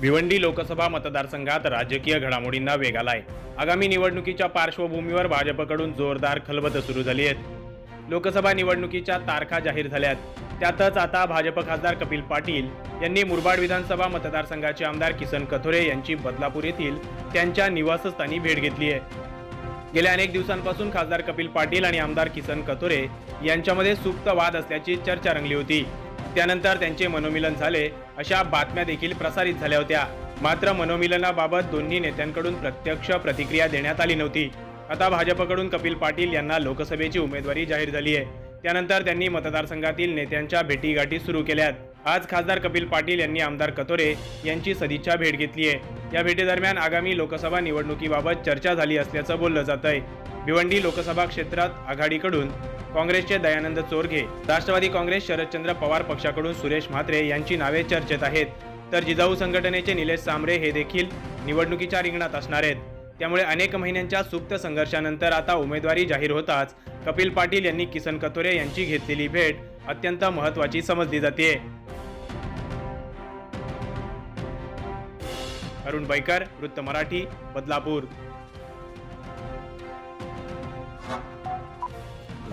भिवंडी लोकसभा मतदारसंघात राजकीय घडामोडींना वेग आलाय. आगामी निवडणुकीच्या पार्श्वभूमीवर भाजपकडून जोरदार खलबत सुरू झाली आहेत. लोकसभा निवडणुकीच्या तारखा जाहीर झाल्यात. त्यातच आता भाजप खासदार कपिल पाटील यांनी मुरबाड विधानसभा मतदारसंघाचे आमदार किसन कथोरे यांची बदलापूर येथील त्यांच्या निवासस्थानी भेट घेतली आहे. गेल्या अनेक दिवसांपासून खासदार कपिल पाटील आणि आमदार किसन कथोरे यांच्यामध्ये सुप्त वाद असल्याची चर्चा रंगली होती. त्यानंतर त्यांचे मनोमिलन झाले. अशा बातम्या देखील प्रसारित झाल्या होत्या. मात्र मनोमिलनाबाबत दोन्ही नेत्यांकडून प्रत्यक्ष प्रतिक्रिया देण्यात आली नव्हती. आता भाजपकडून कपिल पाटील यांना लोकसभेची उमेदवारी जाहीर झाली आहे. त्यानंतर त्यांनी मतदारसंघातील नेत्यांच्या भेटीगाठी सुरू केल्यात. आज खासदार कपिल पाटील यांनी आमदार कतोरे यांची सदिच्छा भेट घेतली आहे. या भेटीदरम्यान आगामी लोकसभा निवडणुकीबाबत चर्चा झाली असल्याचं बोललं जात आहे भिवंडी लोकसभा क्षेत्रात आघाडीकडून काँग्रेसचे दयानंद चोरघे राष्ट्रवादी काँग्रेस शरदचंद्र पवार पक्षाकडून सुरेश म्हात्रे यांची नावे चर्चेत आहेत. तर जिजाऊ संघटनेचे निलेश सांबरे हे देखील निवडणुकीच्या रिंगणात असणार आहेत. त्यामुळे अनेक महिन्यांच्या सुप्त संघर्षानंतर आता उमेदवारी जाहीर होताच कपिल पाटील यांनी किसन कतोरे यांची घेतलेली भेट अत्यंत महत्त्वाची समजली जाते अरुण बैकर वृत्त मराठी बदलापूर.